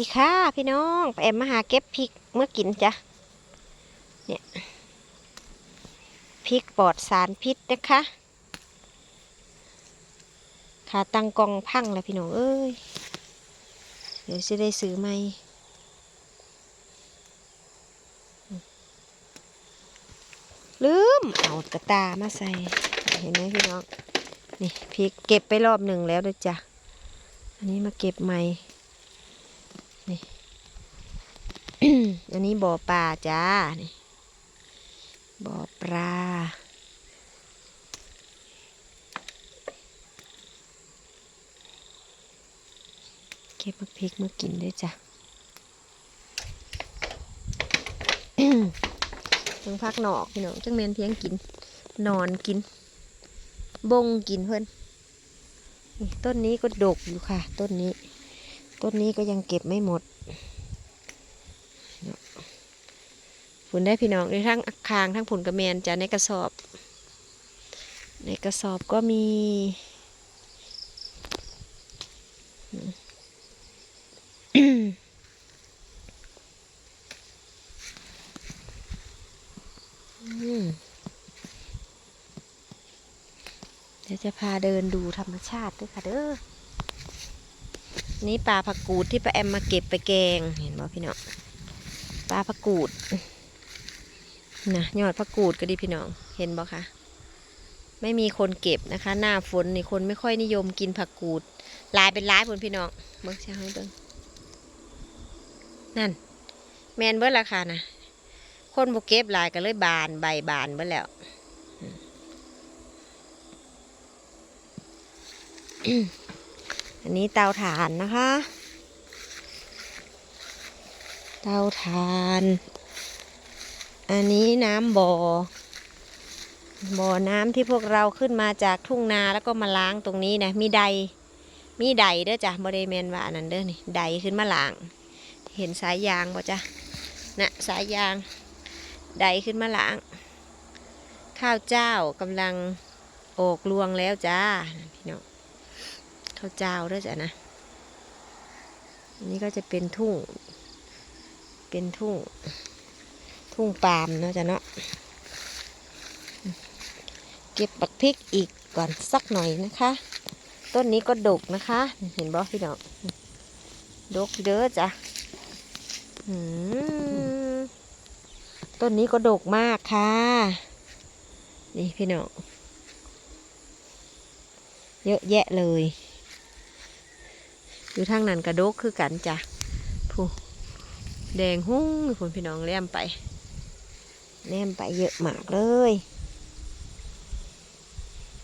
ดีค่ะพี่น้องแอมมาหาเก็บพริกเมื่อกินจ้ะเนี่ยพริกปลอดสารพิษนะคะขาตังกองพังเลยพี่น้องเอ้ยเดี๋ยวจะได้ซื้อใหม่ลืมเอาตะตามาใส่เห็นไหมพี่น้องนี่พริกเก็บไปรอบหนึ่งแล้วด้วยจ้ะอันนี้มาเก็บใหม่ นี่ อันนี้บ่อปลาจ้านี่บ่อปลาเก็บมะพริกมากินด้วยจ้ะจังพักหนอกพี่น้องจังเมนเพียงกิน นอนกิน บงกินเพื่อนต้นนี้ก็ดกอยู่ค่ะ ต้นนี้ ต้นนี้ก็ยังเก็บไม่หมด ผุนได้พี่น้องในทั้งคางทั้งผุนกระเมนจะในกระสอบ ในกระสอบก็มีเดี๋ยวจะพาเดินดูธรรมชาติด้วยค่ะเด้อ นี่ปลาผักกูดที่ป้าแอมมาเก็บไปแกง เห็นบ่พี่น้อง ปลาผักกูด นะยอดผักกูดก็ดีพี่น้อง เห็นบ่คะไม่มีคนเก็บนะคะ หน้าฝนนี่คนไม่ค่อยนิยมกินผักกูดลายเป็นลายผลพี่น้องเบิ่งเช้าให้เบิ่งนั่น แมนเบิดราคานะคนบ่เก็บลายก็เลยบานใบบานเบิดแล้วอันนี้เตาถ่านนะคะ เตาถ่าน อันนี้น้ำบ่อ บ่อน้ำที่พวกเราขึ้นมาจากทุ่งนาแล้วก็มาล้างตรงนี้นะ มีใด มีใดเด้อจ้ะบริเวณว่าอันนั้นเด้อนี่ใดขึ้นมาล้าง เห็นสายยางบ่จ้ะนะสายยาง ใดขึ้นมาล้าง ข้าวเจ้ากำลังออกรวงแล้วจ้าพี่น้องข้าวเจ้าเด้วยจ้ะนะนนี้ก็จะเป็นทุ่ง เป็นทุ่ง ทุ่งปาล์มเนาะจ้ะเนาะเก็บบักพริกอีกก่อนสักหน่อยนะคะ ต้นนี้ก็ดกนะคะ เห็นบ่พี่น้องดกเด้อจ้ะต้นนี้ก็ดกมากค่ะ นี่พี่น้องเยอะแยะเลย อยู่ทางนั้นกระดกคือกันจ้ะผู้แดงหุ้งผลพี่น้องแลมไป แลมไปเยอะมากเลย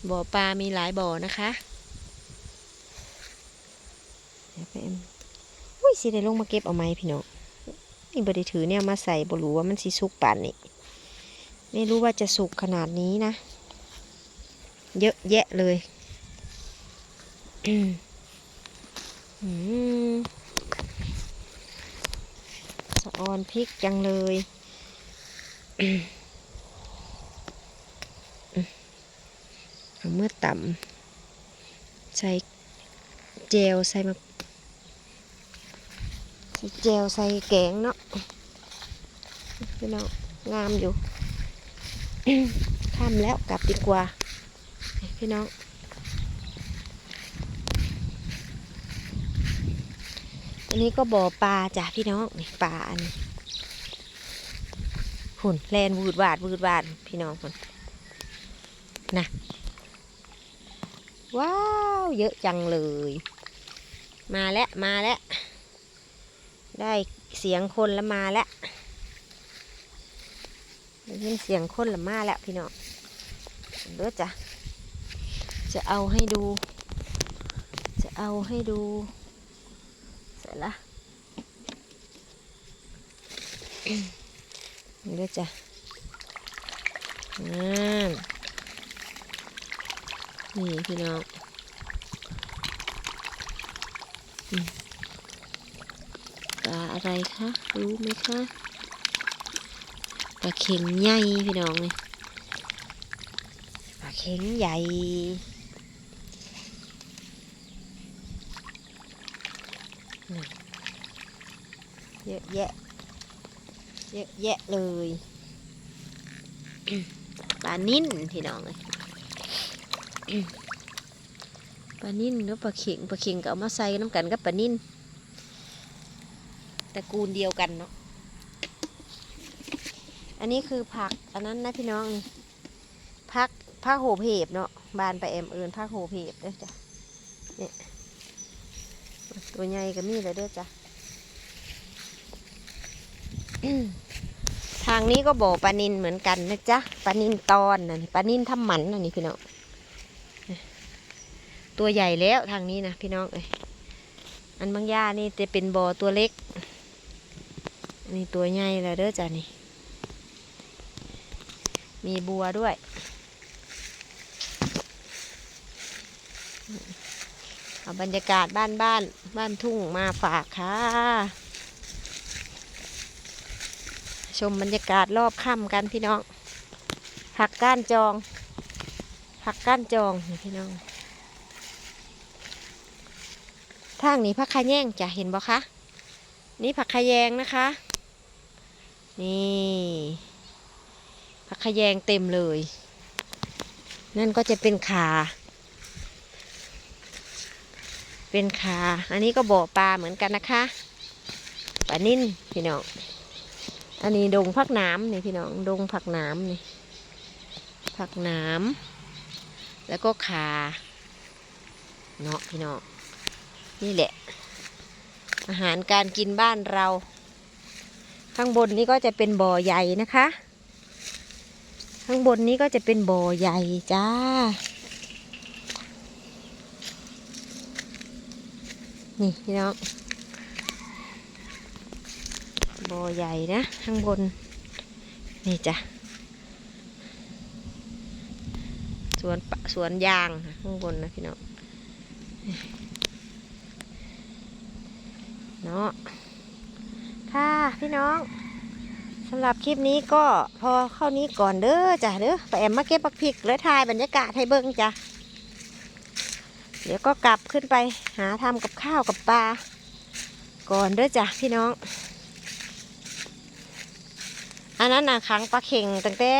บ่อปลามีหลายบ่อนะคะเดี๋ยวไปเอ็มอุ้ยสิได้ลงมาเก็บเอาไหมพี่น้องนี่บไดิถือเนี่ยมาใส่บ่รู้ว่ามันสิสุกป่านนี่ไม่รู้ว่าจะสุกขนาดนี้นะ เยอะแยะเลยอืมอืมสะออนพริกจังเลย เอาเมื่อต่ำใส่เจลใส่มาใส่เจลใส่แกงเนาะพี่น้องงามอยู่ค่ำแล้วกลับดีกว่า พี่น้องอันนี้ก็บ่อปลาจ้ะพี่น้องนี่ปลาอันนี้ หุ่นแลนวืดวาดวืดวาดพี่น้องคนนะว้าว เยอะจังเลย มาแล้วมาแล้ว ได้เสียงคนแล้วมาแล้วได้ยินเสียงคนแล้วมาแล้วพี่น้องเด้อจ้ะจะเอาให้ดู จะเอาให้ดูเสร็จละ นี่ด้วยจ้ะนั่นนี่พี่น้องปลาอะไรคะ รู้ไหมคะปลาเข็งใหญ่พี่น้องนี่ปลาเข็งใหญ่เยอะแยะ เยอะแยะเลยปลานิ่นพี่น้องเลยปลานิ่นหรือปลาเข็งปลาเข็งก็เอามาใส่น้ำกันกับปลานิ่นตระกูลเดียวกันเนาะอันนี้คือผักอันนั้นนะพี่น้องผักผักโหเห็บเนาะบานไปแอมเอินผักโหเห็บเด้อจ้ะเนี่ยตัวใหญ่ก็มีเลยเด้อจ้ะ ทางนี้ก็บ่อปลานินเหมือนกันนะจ๊ะปลานินตอนนะนี่ปลานินทำหมันนะนี่พี่น้องตัวใหญ่แล้วทางนี้นะพี่น้องเอ้ยอันบางย่านี่จะเป็นบ่อตัวเล็กอันนี้ตัวใหญ่แล้วเด้อจ้ะนี่มีบัวด้วย เอาบรรยากาศบ้านบ้านบ้านทุ่งมาฝากค่ะ ชมบรรยากาศรอบค่ำกันพี่น้องผักก้านจองผักก้านจองพี่น้องทางนี้ผักขะแยงจะเห็นบ่คะนี่ผักขะแยงนะคะ นี่ผักขะแยงเต็มเลย นั่นก็จะเป็นขาเป็นขา อันนี้ก็บ่อปลาเหมือนกันนะคะ ปลานิ่นพี่น้อง อันนี้ดงผักน้ำนี่พี่น้องดงผักน้ำนี่ผักน้ำแล้วก็ขาเนาะพี่น้องนี่แหละ อาหารการกินบ้านเรา ข้างบนนี้ก็จะเป็นบ่อใหญ่นะคะ ข้างบนนี้ก็จะเป็นบ่อใหญ่จ้า นี่พี่น้อง บ่อใหญ่นะ ข้างบน นี่จ้ะ สวนสวนยางข้างบนนะพี่น้อง เนาะ ค่ะพี่น้องสำหรับคลิปนี้ก็พอเข้านี้ก่อนเด้อจ้ะเด้อแอมมาเก็บปักพริกและถ่ายบรรยากาศให้เบิ้งจ้ะ เดี๋ยวก็กลับขึ้นไปหาทำกับข้าวกับปลาก่อนเด้อจ้ะพี่น้อง อันนั้นนะครั้งปลาเข่งตั้งแต่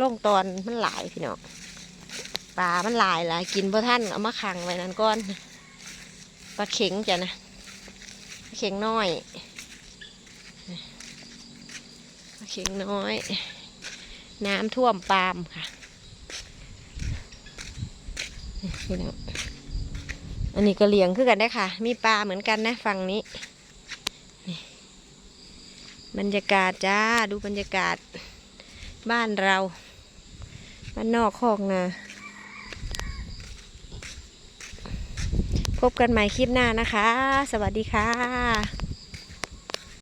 ลงตอนมันหลายพี่น้องปลามันหลายหลายกินพ่ท่านเอามาขังไว้นั่นก้อนปลาเข่งจ้ะนะปลาเข่งน้อยปลาเข่งน้อย น้ำท่วมปาล์มค่ะนี่พี่น้องอันนี้ก็เลี้ยงคือกันได้ค่ะ มีปลาเหมือนกันนะฝั่งนี้ บรรยากาศจ้าดูบรรยากาศ บ้านเราบ้านนอกคอกนาพบกันใหม่คลิปหน้านะคะ สวัสดีค่ะ